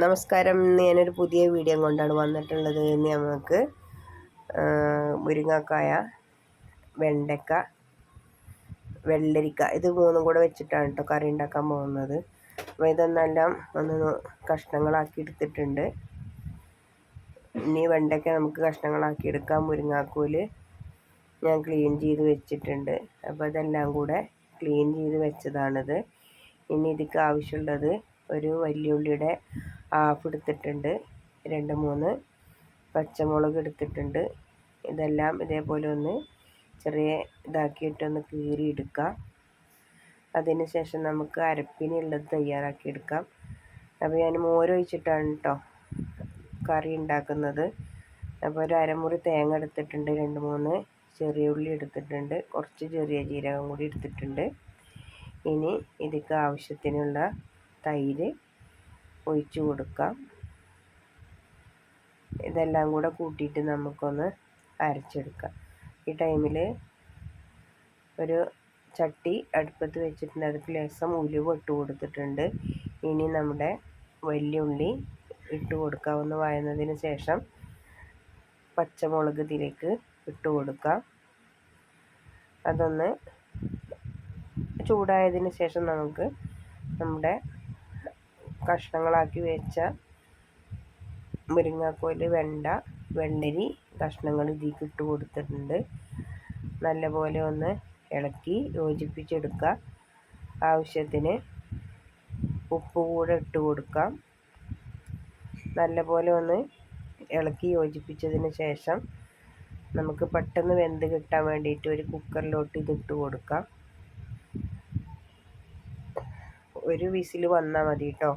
നമസ്കാരം. ഇന്ന് ഞാനൊരു പുതിയ വീഡിയോ കൊണ്ടാണ് വന്നിട്ടുള്ളത്. ഇന്ന് നമുക്ക് മുരിങ്ങക്കായ വെണ്ടക്ക വെള്ളരിക്ക ഇത് മൂന്നും കൂടെ വെച്ചിട്ടാണ് കേട്ടോ കറി ഉണ്ടാക്കാൻ പോകുന്നത്. അപ്പോൾ ഇതൊന്നെല്ലാം ഒന്ന് കഷ്ണങ്ങളാക്കി എടുത്തിട്ടുണ്ട്. ഇനി വെണ്ടക്ക നമുക്ക് കഷ്ണങ്ങളാക്കി എടുക്കാം. മുരിങ്ങാക്കോൽ ഞാൻ ക്ലീൻ ചെയ്ത് വെച്ചിട്ടുണ്ട്. അപ്പോൾ ഇതെല്ലാം കൂടെ ക്ലീൻ ചെയ്ത് വെച്ചതാണിത്. ഇനി ഇതിക്ക് ആവശ്യമുള്ളത് ഒരു വലിയ ഉള്ളിയുടെ ഹാഫ് എടുത്തിട്ടുണ്ട് രണ്ട് മൂന്ന്. പച്ചമുളക് എടുത്തിട്ടുണ്ട്. ഇതെല്ലാം ഇതേപോലെ ഒന്ന് ചെറിയ ഇതാക്കിയിട്ടൊന്ന് കീറി എടുക്കാം അതിന് ശേഷം നമുക്ക് അരപ്പിനുള്ളത് തയ്യാറാക്കി എടുക്കാം അപ്പോൾ ഞാൻ മോരൊഴിച്ചിട്ടാണ് കേട്ടോ കറി ഉണ്ടാക്കുന്നത്. അപ്പോൾ ഒരു അരമുറി തേങ്ങ എടുത്തിട്ടുണ്ട് രണ്ട് മൂന്ന്. ചെറിയ ഉള്ളി എടുത്തിട്ടുണ്ട് കുറച്ച് ചെറിയ ജീരകം കൂടി എടുത്തിട്ടുണ്ട്. ഇനി ഇതിക്ക് ആവശ്യത്തിനുള്ള തൈര് ഒഴിച്ചു കൊടുക്കാം. ഇതെല്ലാം കൂടെ കൂട്ടിയിട്ട് നമുക്കൊന്ന് അരച്ചെടുക്കാം. ഈ ടൈമിൽ ഒരു ചട്ടി അടുപ്പത്ത് വെച്ചിട്ടുണ്ട്. അതിൽ ലേസം ഉലുവ ഇട്ട് കൊടുത്തിട്ടുണ്ട്. ഇനി നമ്മുടെ വലിയുള്ളി ഇട്ട് കൊടുക്കാവുന്ന വഴന്നതിന് ശേഷം പച്ചമുളക് ഇതിലേക്ക് ഇട്ട് കൊടുക്കാം. അതൊന്ന് ചൂടായതിന് ശേഷം നമുക്ക് നമ്മുടെ കഷ്ണങ്ങളാക്കി വെച്ച മുരിങ്ങാക്കോൽ വെണ്ട വെണ്ണരി കഷ്ണങ്ങൾ ഇതിലേക്ക് ഇട്ട് കൊടുത്തിട്ടുണ്ട്. നല്ലപോലെ ഒന്ന് ഇളക്കി യോജിപ്പിച്ചെടുക്കുക. ആവശ്യത്തിന് ഉപ്പ് കൂടെ ഇട്ട് കൊടുക്കാം. നല്ലപോലെ ഒന്ന് ഇളക്കി യോജിപ്പിച്ചതിന് ശേഷം നമുക്ക് പെട്ടെന്ന് വെന്ത് കിട്ടാൻ വേണ്ടിയിട്ട് ഒരു കുക്കറിലോട്ട് ഇതിട്ട് കൊടുക്കാം. ഒരു വിസിൽ വന്നാൽ മതി കേട്ടോ.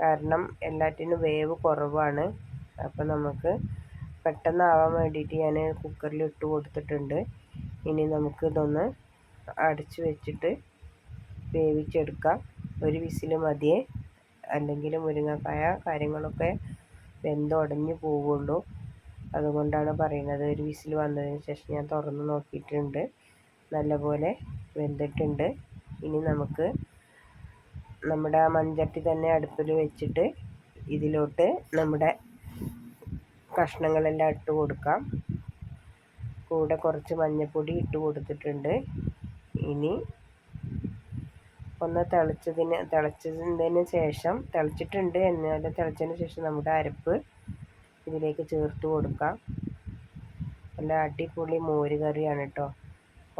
കാരണം എല്ലാറ്റിനും വേവ് കുറവാണ്. അപ്പോൾ നമുക്ക് പെട്ടെന്ന് ആവാൻ വേണ്ടിയിട്ട് ഞാൻ കുക്കറിൽ ഇട്ട് കൊടുത്തിട്ടുണ്ട്. ഇനി നമുക്ക് ഇതൊന്ന് അടച്ച് വെച്ചിട്ട് വേവിച്ചെടുക്കാം. ഒരു വിസിൽ മതിയേ. അല്ലെങ്കിൽ മുരിങ്ങക്കായ കാര്യങ്ങളൊക്കെ വെന്തുടഞ്ഞ് പോവുള്ളൂ. അതുകൊണ്ടാണ് പറയുന്നത്. ഒരു വിസിൽ വന്നതിന് ശേഷം ഞാൻ തുറന്ന് നോക്കിയിട്ടുണ്ട്. നല്ലപോലെ വെന്തിട്ടുണ്ട്. ഇനി നമുക്ക് നമ്മുടെ ആ മൺചട്ടി തന്നെ അടുപ്പിൽ വെച്ചിട്ട് ഇതിലോട്ട് നമ്മുടെ കഷ്ണങ്ങളെല്ലാം ഇട്ട് കൊടുക്കാം. കൂടെ കുറച്ച് മഞ്ഞൾപ്പൊടി ഇട്ട് കൊടുത്തിട്ടുണ്ട്. ഇനി ഒന്ന് തിളച്ചതിന് തിളച്ചതിന് ശേഷം തിളച്ചിട്ടുണ്ട് എന്നാലും തിളച്ചതിന് ശേഷം നമ്മുടെ അരപ്പ് ഇതിലേക്ക് ചേർത്ത് കൊടുക്കാം. നല്ല അടിപൊളി മോര് കറിയാണ് കേട്ടോ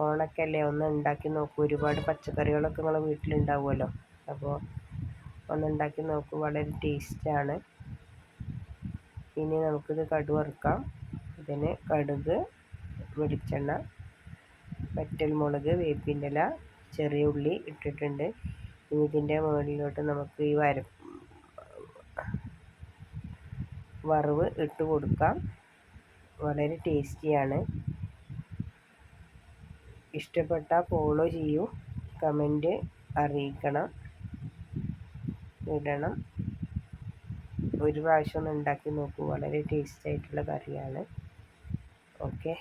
ഓണക്കല്ലേ? ഒന്ന് ഉണ്ടാക്കി നോക്കൂ. ഒരുപാട് പച്ചക്കറികളൊക്കെ നിങ്ങളെ വീട്ടിലുണ്ടാവുമല്ലോ. അപ്പോൾ ഒന്നുണ്ടാക്കി നോക്കും. വളരെ ടേസ്റ്റാണ്. ഇനി നമുക്കിത് കടു വറുക്കാം. ഇതിന് കടുക് വെളിച്ചെണ്ണ മുളക് വേപ്പിന്റെ ചെറിയ ഉള്ളി ഇട്ടിട്ടുണ്ട്. ഇനി ഇതിന്റെ മുകളിലോട്ട് നമുക്ക് ഈ വര വറവ് ഇട്ട് കൊടുക്കാം. വളരെ ടേസ്റ്റിയാണ്. ഇഷ്ടപ്പെട്ടാൽ ഫോളോ ചെയ്യൂ. കമന്റ് അറിയിക്കണം. ഇടണം. ഒരു പ്രാവശ്യം ഒന്ന് ഉണ്ടാക്കി നോക്കൂ. വളരെ ടേസ്റ്റ് ആയിട്ടുള്ള കറിയാണ്. ഓക്കെ